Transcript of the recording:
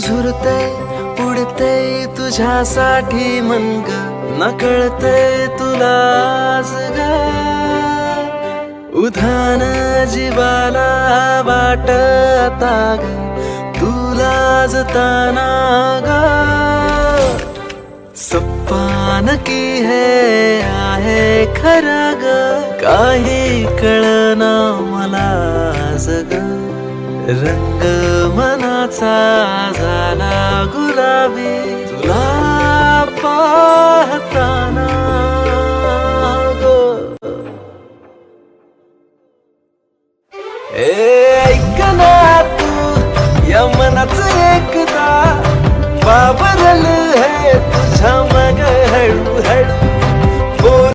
झुरते उडते तुझ्यासाठी मनग नकळते तुलाच ग उधान जीवाला वाटता ग तुलाजताना ग सप्पान की हे आहे खरं ग. काही कळना मला जग रंग मनाचा झाला गुलाबी. तुला पाहताना गो. ऐक ना तू या मनाच एकदा बाबा